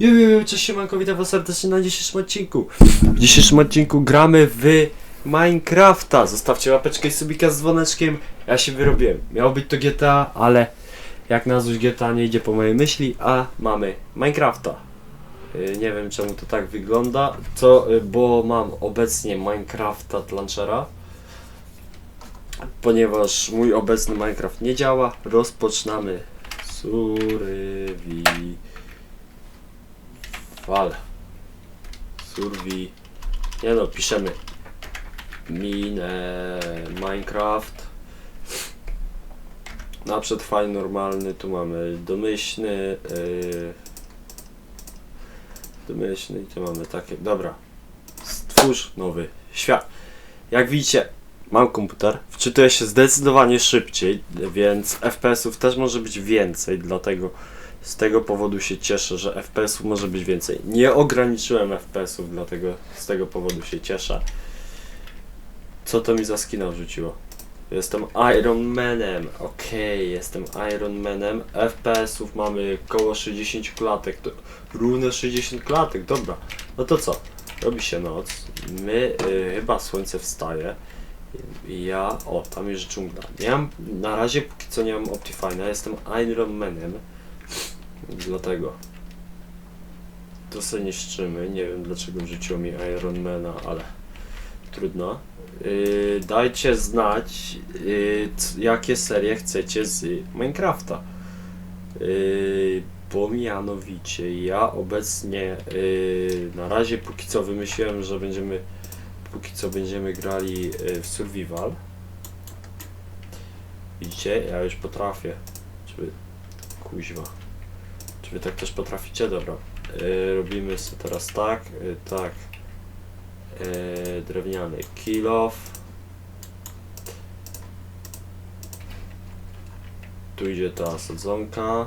Juuu, cześć siemanko, witam was serdecznie na dzisiejszym odcinku. W dzisiejszym odcinku gramy w Minecrafta. Zostawcie łapeczkę i subika z dzwoneczkiem. Ja się wyrobiłem. Miało być to GTA, ale jak nazwać GTA nie idzie po mojej myśli, a mamy Minecrafta. Y, Nie wiem czemu to tak wygląda, co, y, bo mam obecnie Minecrafta od launchera. Ponieważ mój obecny Minecraft nie działa, rozpoczynamy Survi Fal. Survi. Nie no, piszemy. Minę Minecraft. Na przetrwanie normalny, tu mamy domyślny. Yy, domyślny i tu mamy takie. Dobra. Stwórz nowy świat. Jak widzicie, mam komputer. Wczytuję się zdecydowanie szybciej, więc FPS-ów też może być więcej, dlatego z tego powodu się cieszę, że FPS-ów może być więcej. Nie ograniczyłem FPS-ów, dlatego z tego powodu się cieszę. Co to mi za skina wrzuciło? Jestem Iron Manem. Okej, jestem Iron Manem. FPS-ów mamy koło 60 klatek. To równe 60 klatek, dobra. No to co? Robi się noc. My, y, chyba słońce wstaje. Ja, o, tam jest dżungla. Nie mam, na razie póki co nie mam Optifine'a, jestem Iron Manem. Dlatego. To sobie niszczymy. Nie wiem dlaczego wrzuciło mi Ironmana, ale trudno. Yy, dajcie znać, yy, jakie serie chcecie z Minecrafta. Yy, bo mianowicie ja obecnie yy, na razie póki co wymyśliłem, że będziemy póki co będziemy grali yy, w survival. Widzicie, ja już potrafię. Czy wy... Kuźwa. Czy tak też potraficie? Dobra. Yy, robimy sobie teraz tak, yy, tak. Yy, drewniany kill off. Tu idzie ta sadzonka.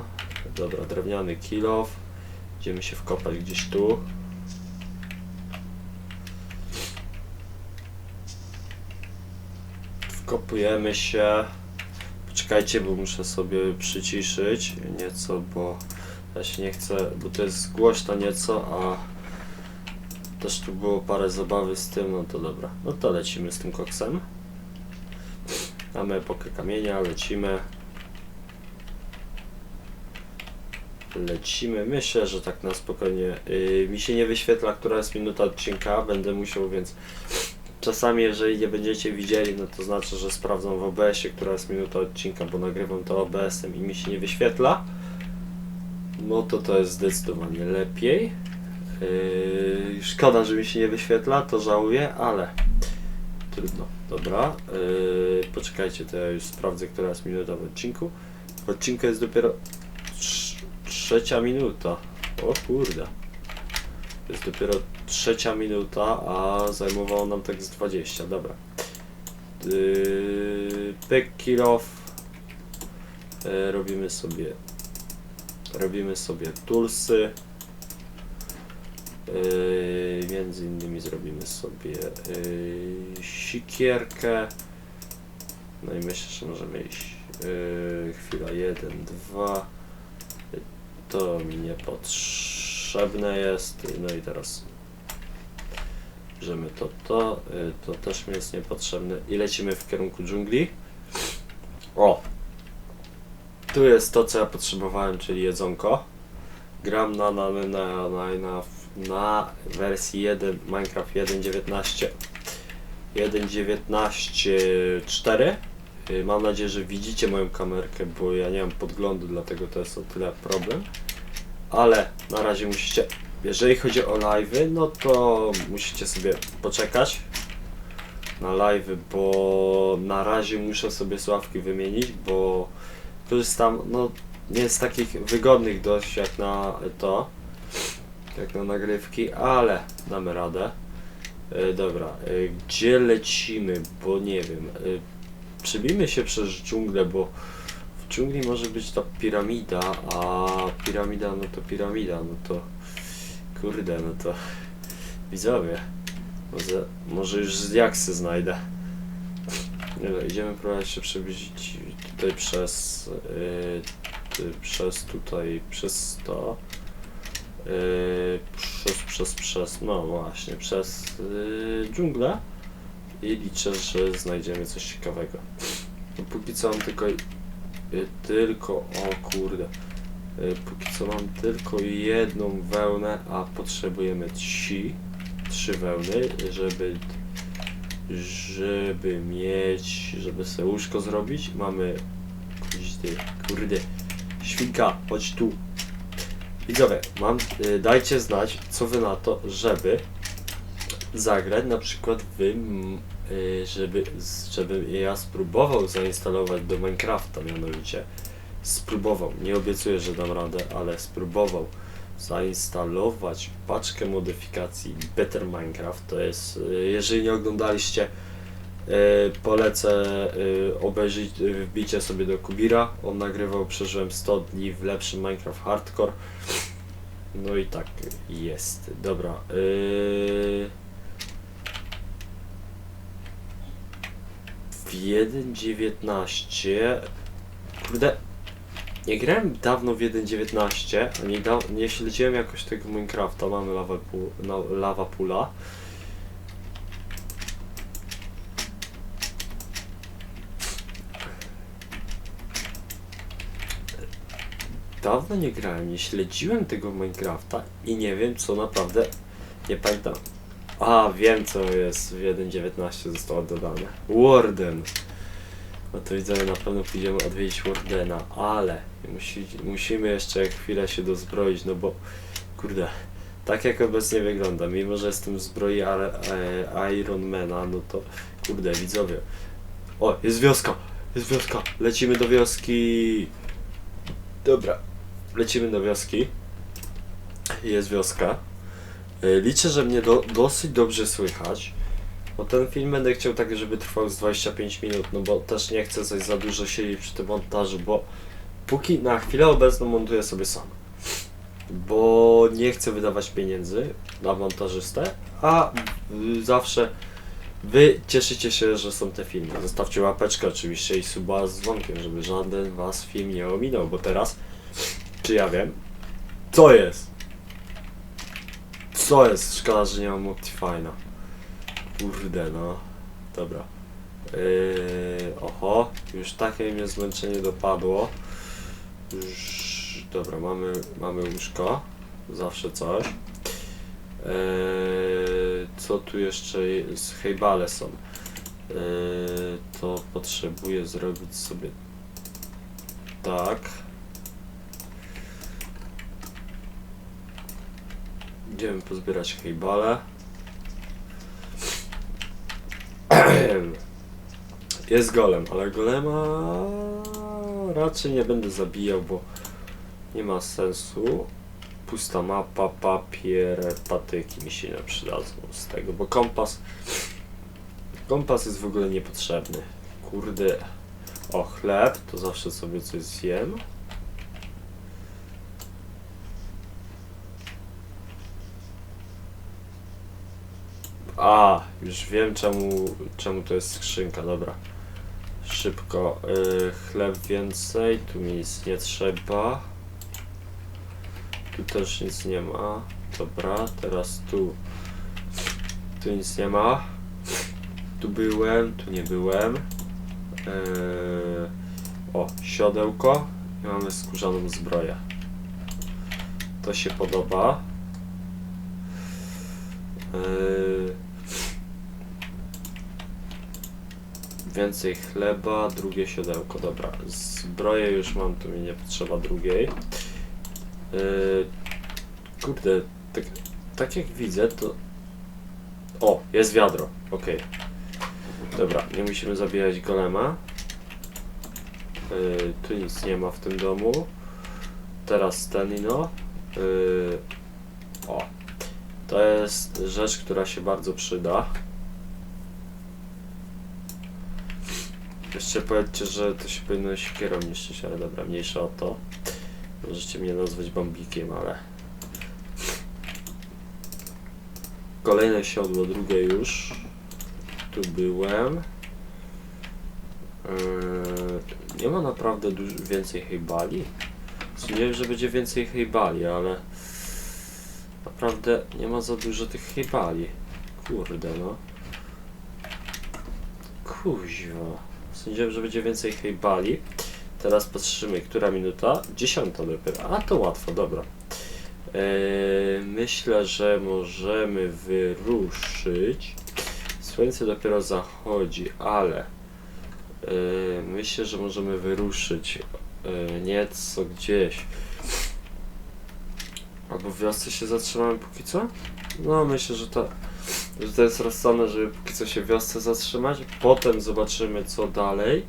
Dobra, drewniany kill off. Idziemy się wkopać gdzieś tu. Wkopujemy się. Poczekajcie, bo muszę sobie przyciszyć nieco, bo ja się nie chcę, bo to jest głośno nieco, a też tu było parę zabawy z tym, no to dobra. No to lecimy z tym koksem. Mamy epokę kamienia, lecimy. Lecimy. Myślę, że tak na spokojnie. Yy, mi się nie wyświetla, która jest minuta odcinka, będę musiał, więc czasami jeżeli nie będziecie widzieli, no to znaczy, że sprawdzam w OBS-ie, która jest minuta odcinka, bo nagrywam to OBS-em i mi się nie wyświetla. No to to jest zdecydowanie lepiej. Yy, szkoda, że mi się nie wyświetla, to żałuję, ale trudno. Dobra, yy, poczekajcie, to ja już sprawdzę, która jest minuta w odcinku. W odcinku jest dopiero trz- trzecia minuta. O kurde. To jest dopiero trzecia minuta, a zajmowało nam tak z 20. Dobra. Yy, pick kill off. Yy, robimy sobie robimy sobie toolsy. Yy, między innymi zrobimy sobie yy, sikierkę. No i myślę, że możemy iść. Yy, chwila, jeden, dwa. Yy, To mi niepotrzebne jest. No i teraz bierzemy to, to. Yy, to też mi jest niepotrzebne. I lecimy w kierunku dżungli. O! Tu jest to, co ja potrzebowałem, czyli jedzonko. Gram na, na, na, na, na, na, wersji 1 Minecraft 1.19 1.19.4 Y, Mam nadzieję, że widzicie moją kamerkę, bo ja nie mam podglądu, dlatego to jest o tyle problem. Ale na razie musicie, jeżeli chodzi o live'y, no to musicie sobie poczekać na live'y, bo na razie muszę sobie sławki wymienić, bo korzystam, no nie z takich wygodnych dość jak na to, jak na nagrywki, ale damy radę. E, dobra, e, gdzie lecimy, bo nie wiem. E, przebijmy się przez dżunglę, bo w dżungli może być ta piramida, a piramida, no to piramida, no to kurde, no to widzowie. Może, może już z jaksy znajdę. Idziemy próbować się przybliżyć tutaj przez, yy, ty, przez tutaj, przez to. yy, przez, przez, przez, no właśnie, przez yy, dżunglę i liczę, że znajdziemy coś ciekawego. No, póki co mam tylko, yy, tylko, o kurde, yy, póki co mam tylko jedną wełnę, a potrzebujemy trzy, trzy wełny, żeby żeby mieć, żeby sobie łóżko zrobić. Mamy, kurde, kurde, świnka, chodź tu. Widzowie, mam, y, dajcie znać, co wy na to, żeby zagrać na przykład wy, y, żeby, z- żeby ja spróbował zainstalować do Minecrafta mianowicie. Spróbował, nie obiecuję, że dam radę, ale spróbował zainstalować paczkę modyfikacji Better Minecraft. To jest, y, jeżeli nie oglądaliście, y, polecę y, obejrzeć, wbicie sobie do Kubira. On nagrywał, przeżyłem 100 dni w lepszym Minecraft Hardcore. No i tak jest. Dobra. W 1.19 Kurde, nie grałem dawno w 1.19, a nie, da, nie śledziłem jakoś tego Minecrafta, mamy lava, no, lava pula. Dawno nie grałem, nie śledziłem tego Minecrafta i nie wiem co naprawdę, nie pamiętam. A, wiem co jest w 1.19 zostało dodane. Warden. No to widzę, na pewno pójdziemy odwiedzić Wardena, ale musi, musimy jeszcze chwilę się dozbroić, no bo kurde, tak jak obecnie wygląda, mimo że jestem w zbroi e, Ironmana, no to kurde, widzowie. O, jest wioska! Jest wioska! Lecimy do wioski! Dobra, lecimy do wioski. Jest wioska. E, Liczę, że mnie do, dosyć dobrze słychać. Bo ten film będę chciał tak, żeby trwał z 25 minut, no bo też nie chcę coś za dużo siedzieć przy tym montażu, bo póki na chwilę obecną montuję sobie sam. Bo nie chcę wydawać pieniędzy na montażystę, a y, zawsze wy cieszycie się, że są te filmy. Zostawcie łapeczkę oczywiście i suba z dzwonkiem, żeby żaden was film nie ominął, bo teraz, czy ja wiem, co jest? Co jest? Szkoda, że nie mam Optifine'a. Kurde, no. Dobra. Yy, oho, już takie mnie zmęczenie dopadło. Już, dobra, mamy, mamy łóżko. Zawsze coś. Yy, co tu jeszcze jest? Hejbale są. Yy, to potrzebuję zrobić sobie tak. Idziemy pozbierać hejbale. Jest golem, ale golema raczej nie będę zabijał, bo nie ma sensu. Pusta mapa, papier, patyki mi się nie przydadzą z tego, bo kompas kompas jest w ogóle niepotrzebny. Kurde. O, chleb, to zawsze sobie coś zjem. A, już wiem czemu, czemu to jest skrzynka, dobra. Szybko, y, chleb więcej, tu mi nic nie trzeba. Tu też nic nie ma. Dobra, teraz tu. Tu nic nie ma. Tu byłem, tu nie byłem. Yy, o, siodełko. I mamy skórzaną zbroję. To się podoba. Yy, Więcej chleba, drugie siodełko, dobra. Zbroję już mam, tu mi nie potrzeba drugiej. Yy, kurde, tak, tak jak widzę, to... O, jest wiadro, okej. Dobra, nie musimy zabijać golema. Yy, tu nic nie ma w tym domu. Teraz ten no. Yy, o, to jest rzecz, która się bardzo przyda. Jeszcze powiedzcie, że to się powinno siekierą niszczyć, ale dobra, mniejsza o to. Możecie mnie nazwać bambikiem, ale... Kolejne siodło, drugie już. Tu byłem. Yy, nie ma naprawdę więcej hejbali? Wiem, że będzie więcej hejbali, ale... naprawdę nie ma za dużo tych hejbali. Kurde no. Kuźwa. Sądziłem, że będzie więcej hejbali. Teraz patrzymy, która minuta? Dziesiąta dopiero. A to łatwo, dobra. Eee, myślę, że możemy wyruszyć. Słońce dopiero zachodzi, ale eee, myślę, że możemy wyruszyć eee, nieco gdzieś. Albo w wiosce się zatrzymamy póki co? No, myślę, że to, że to jest rozsądne, żeby póki co się wiosce zatrzymać. Potem zobaczymy, co dalej.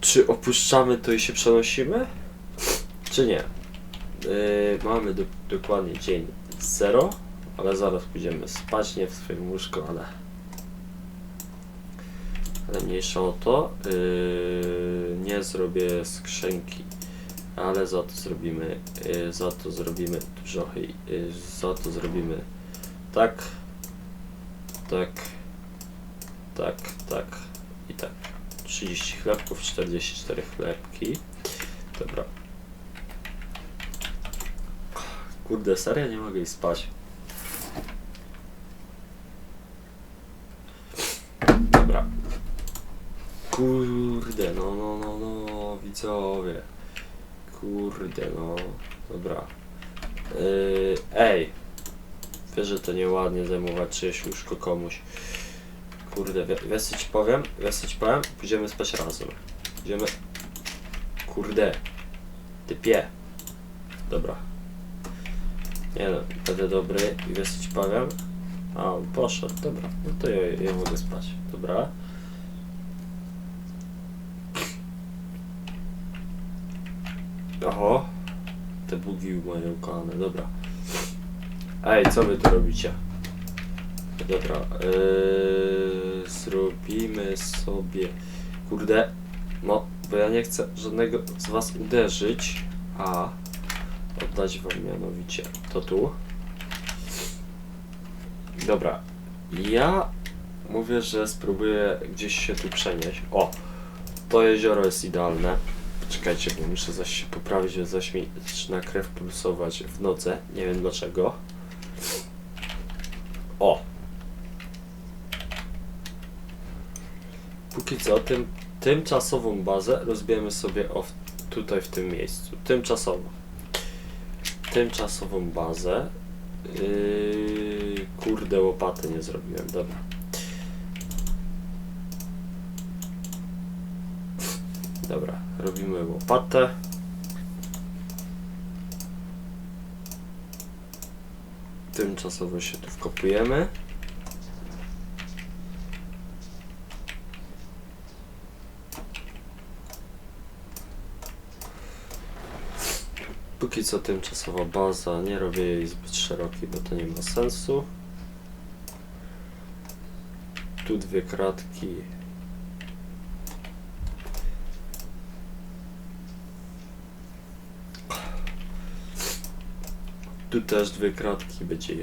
Czy opuszczamy to i się przenosimy? Czy nie? Yy, mamy do, dokładnie dzień 0, ale zaraz pójdziemy spać, nie w swoim łóżku, ale ale mniejsza o to. Yy, nie zrobię skrzynki, ale za to zrobimy, yy, za to zrobimy dużo yy, za to zrobimy tak, tak, tak, tak i tak. 30 chlebków, 44 chlebki. Dobra. Kurde, serio nie mogę iść spać. Dobra. Kurde, no, no, no, no, widzowie. Kurde, no. Dobra. Yy, ej. Wiesz, że to nieładnie zajmować czyjeś łóżko komuś. Kurde, wie- wiesz co ci powiem? Wiesz co ci powiem? Pójdziemy spać razem. Idziemy... Kurde. Typie. Dobra. Nie no, będę dobry i wiesz co ci powiem? A, on poszedł, dobra. No to ja, ja mogę spać. Dobra. Oho. Te bugi moje ukochane, dobra. Ej, co wy tu robicie? Dobra, yy, zrobimy sobie... Kurde, no, bo ja nie chcę żadnego z was uderzyć, a oddać wam mianowicie to tu. Dobra, ja mówię, że spróbuję gdzieś się tu przenieść. O, to jezioro jest idealne. Poczekajcie, bo muszę zaś się poprawić, bo zaś mi zaczyna krew pulsować w nodze. Nie wiem dlaczego. O! Póki co, tym, tymczasową bazę rozbijemy sobie o tutaj w tym miejscu. Tymczasowo. Tymczasową bazę. Yy, kurde, łopaty nie zrobiłem, dobra. Dobra, robimy łopatę. Tymczasowo się tu wkopujemy. Póki co tymczasowa baza, nie robię jej zbyt szerokiej, bo to nie ma sensu. Tu dwie kratki. Tu też dwie kratki będzie,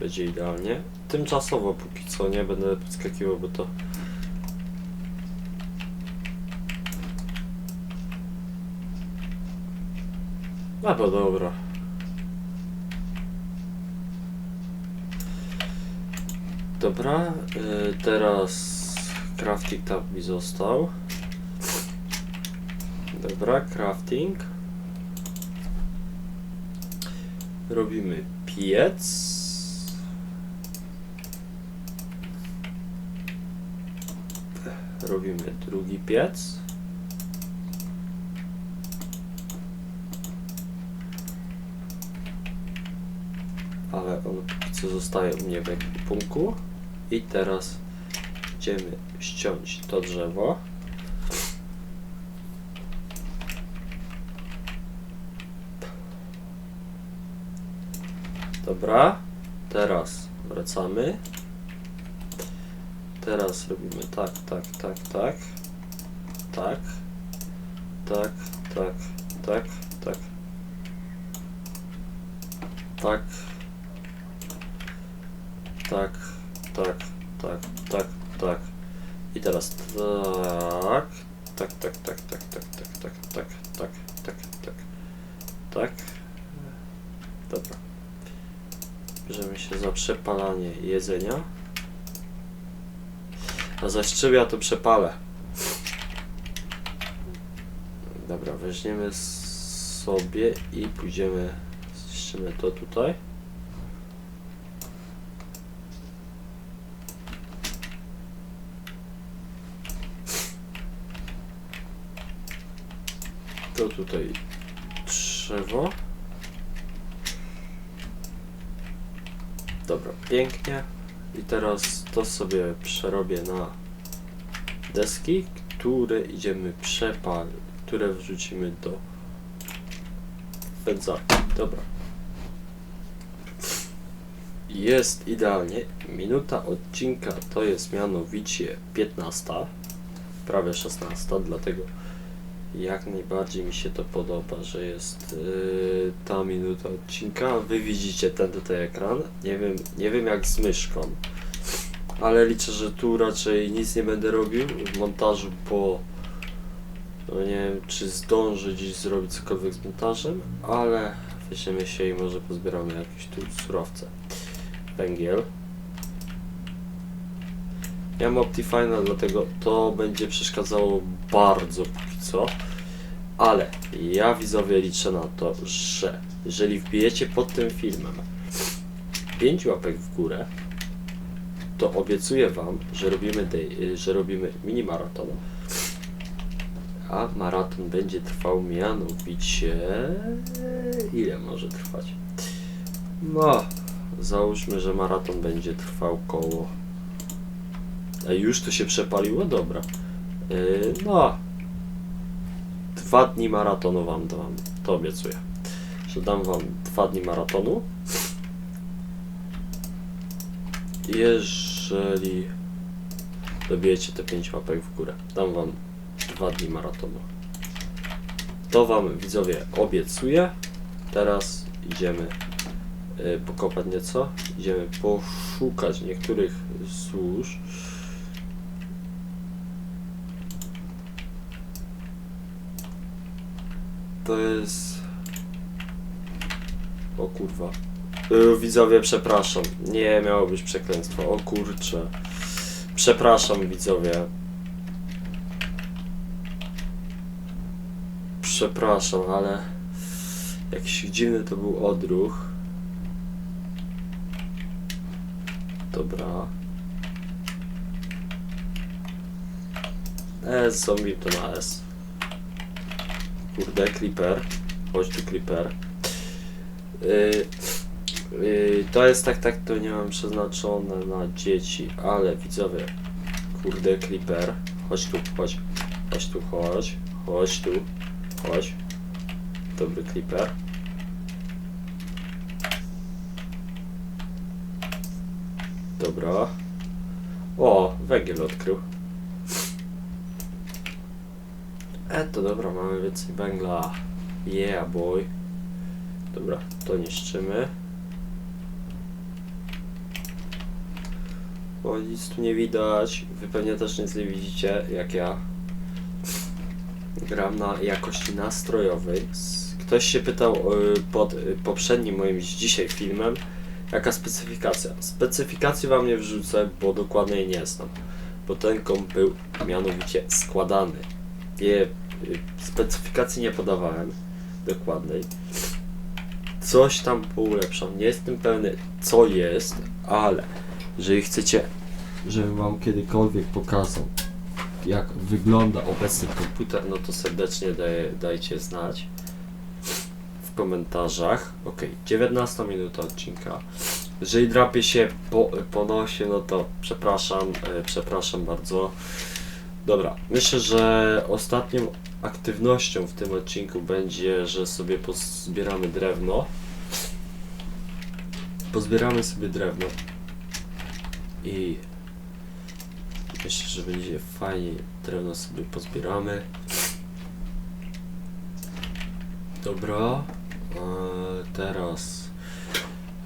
będzie idealnie. Tymczasowo póki co nie będę podskakiwał, bo to No to dobra. Dobra, y, teraz crafting tab mi został. Dobra, crafting. Robimy piec. Robimy drugi piec. ale on co zostaje u mnie w ekwipunku. I teraz idziemy ściąć to drzewo. Dobra, teraz wracamy. Teraz robimy tak, tak, tak, tak. Tak. Tak, tak, tak, tak. Tak. Tak, tak, tak, tak, tak. I teraz tak. Tak, tak, tak, tak, tak, tak, tak, tak, tak, tak, tak, tak. Dobra. Bierzemy się za przepalanie jedzenia. A ja to przepalę? Dobra, weźmiemy sobie i pójdziemy, zniszczymy to tutaj. To tutaj drzewo. Dobra, pięknie. I teraz to sobie przerobię na deski, które idziemy przepal, które wrzucimy do wędzarki. Dobra. Jest idealnie. Minuta odcinka to jest mianowicie 15, prawie 16, dlatego jak najbardziej mi się to podoba, że jest yy, ta minuta odcinka. Wy widzicie ten tutaj ekran. Nie wiem, nie wiem jak z myszką, ale liczę, że tu raczej nic nie będę robił w montażu, bo no nie wiem, czy zdążę dziś zrobić cokolwiek z montażem, ale weźmiemy się i może pozbieramy jakieś tu surowce. Węgiel. Ja mam Optifine, dlatego to będzie przeszkadzało bardzo póki co. Ale ja widzowie liczę na to, że jeżeli wbijecie pod tym filmem 5 łapek w górę, to obiecuję wam, że robimy, day, że robimy mini maraton. A maraton będzie trwał mianowicie. Ile może trwać? No, załóżmy, że maraton będzie trwał koło. A już to się przepaliło? Dobra. Yy, no. Dwa dni maratonu wam dam. To obiecuję. Że dam wam dwa dni maratonu. Jeżeli dobijecie te 5 łapek w górę, dam wam dwa dni maratonu. To wam widzowie obiecuję. Teraz idziemy y, pokopać nieco. Idziemy poszukać niektórych złóż. To jest... O kurwa. Y, Widzowie, przepraszam. Nie miało być przekleństwo. O kurcze. Przepraszam, widzowie. Przepraszam, ale jakiś dziwny to był odruch. Dobra. S, zombie to na S. Kurde, Clipper. Chodź tu, Clipper. Yy, yy, to jest tak, tak, to nie mam przeznaczone na dzieci, ale widzowie, kurde, Clipper. Chodź tu, chodź. Chodź tu, chodź. Chodź tu, chodź. Dobry Clipper. Dobra. O, węgiel odkrył. E, to dobra, mamy więcej węgla. Yeah, boy. Dobra, to niszczymy. Bo nic tu nie widać. Wy pewnie też nic nie widzicie, jak ja gram na jakości nastrojowej. Ktoś się pytał y, pod y, poprzednim moim dzisiaj filmem, jaka specyfikacja. Specyfikacji wam nie wrzucę, bo dokładnej nie znam. Bo ten komp był mianowicie składany. Y, specyfikacji nie podawałem dokładnej. Coś tam poulepszam. Nie jestem pewny, co jest, ale jeżeli chcecie, żebym wam kiedykolwiek pokazał, jak wygląda obecny komputer, no to serdecznie daję, dajcie znać w komentarzach. Ok, 19 minuta odcinka. Jeżeli drapie się po, po nosie, no to przepraszam, e, przepraszam bardzo. Dobra, myślę, że ostatnią aktywnością w tym odcinku będzie, że sobie pozbieramy drewno. Pozbieramy sobie drewno i myślę, że będzie fajnie. Drewno sobie pozbieramy. Dobra, teraz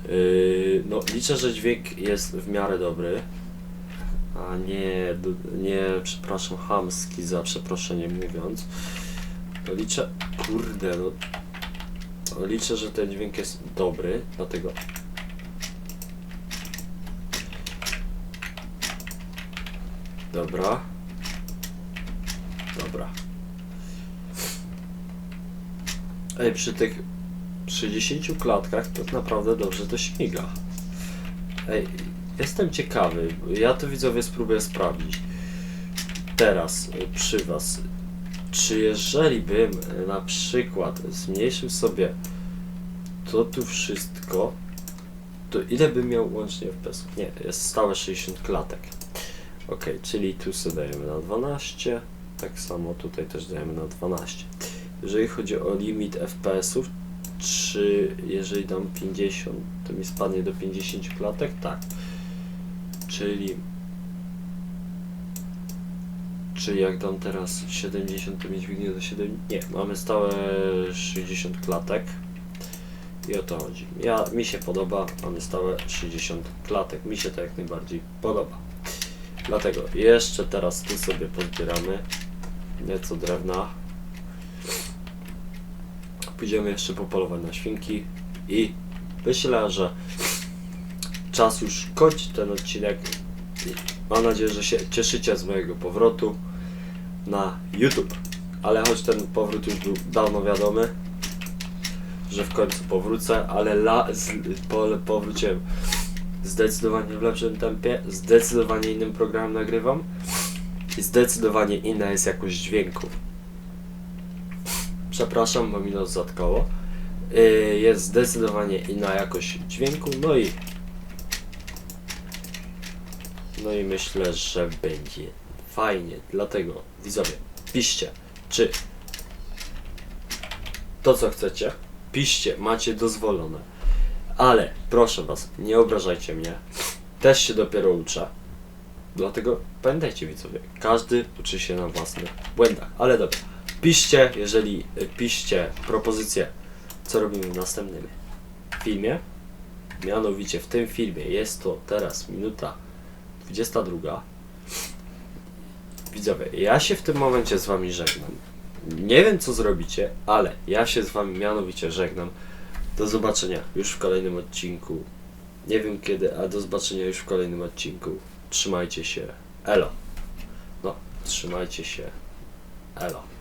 yy, no liczę, że dźwięk jest w miarę dobry a nie, nie przepraszam, hamski za przeproszenie mówiąc. Liczę, kurde, no, liczę, że ten dźwięk jest dobry, dlatego Dobra. Dobra. Ej, przy tych 60 klatkach to naprawdę dobrze to śmiga. Ej, jestem ciekawy. Ja to widzowie spróbuję sprawdzić. Teraz y, przy was. Czy jeżeli bym y, na przykład zmniejszył sobie to tu wszystko, to ile bym miał łącznie FPS? Nie, jest stałe 60 klatek. Ok, czyli tu sobie dajemy na 12, tak samo tutaj też dajemy na 12. Jeżeli chodzi o limit FPS-ów, czy jeżeli dam 50, to mi spadnie do 50 klatek? Tak. Czyli czy jak dam teraz 70, to mi dźwignie do 7? Nie, mamy stałe 60 klatek. I o to chodzi. Ja, mi się podoba, mamy stałe 60 klatek. Mi się to jak najbardziej podoba. Dlatego jeszcze teraz tu sobie pozbieramy nieco drewna. Pójdziemy jeszcze popolować na świnki i myślę, że czas już kończyć ten odcinek. Mam nadzieję, że się cieszycie z mojego powrotu na YouTube. Ale choć ten powrót już był dawno wiadomy, że w końcu powrócę, ale la, z, po, powróciłem zdecydowanie w lepszym tempie, zdecydowanie innym programem nagrywam i zdecydowanie inna jest jakość dźwięku. Przepraszam, bo mi nos zatkało. Yy, Jest zdecydowanie inna jakość dźwięku, no i no i myślę, że będzie fajnie. Dlatego widzowie, piszcie, czy to co chcecie, piszcie, macie dozwolone. Ale proszę was, nie obrażajcie mnie. Też się dopiero uczę. Dlatego pamiętajcie widzowie, każdy uczy się na własnych błędach. Ale dobra, piszcie, jeżeli y, piszcie propozycje, co robimy w następnym filmie. Mianowicie w tym filmie jest to teraz minuta 22. Widzowie, ja się w tym momencie z wami żegnam. Nie wiem co zrobicie, ale ja się z wami mianowicie żegnam. Do zobaczenia już w kolejnym odcinku. Nie wiem kiedy, a do zobaczenia już w kolejnym odcinku. Trzymajcie się. Elo. No, trzymajcie się. Elo.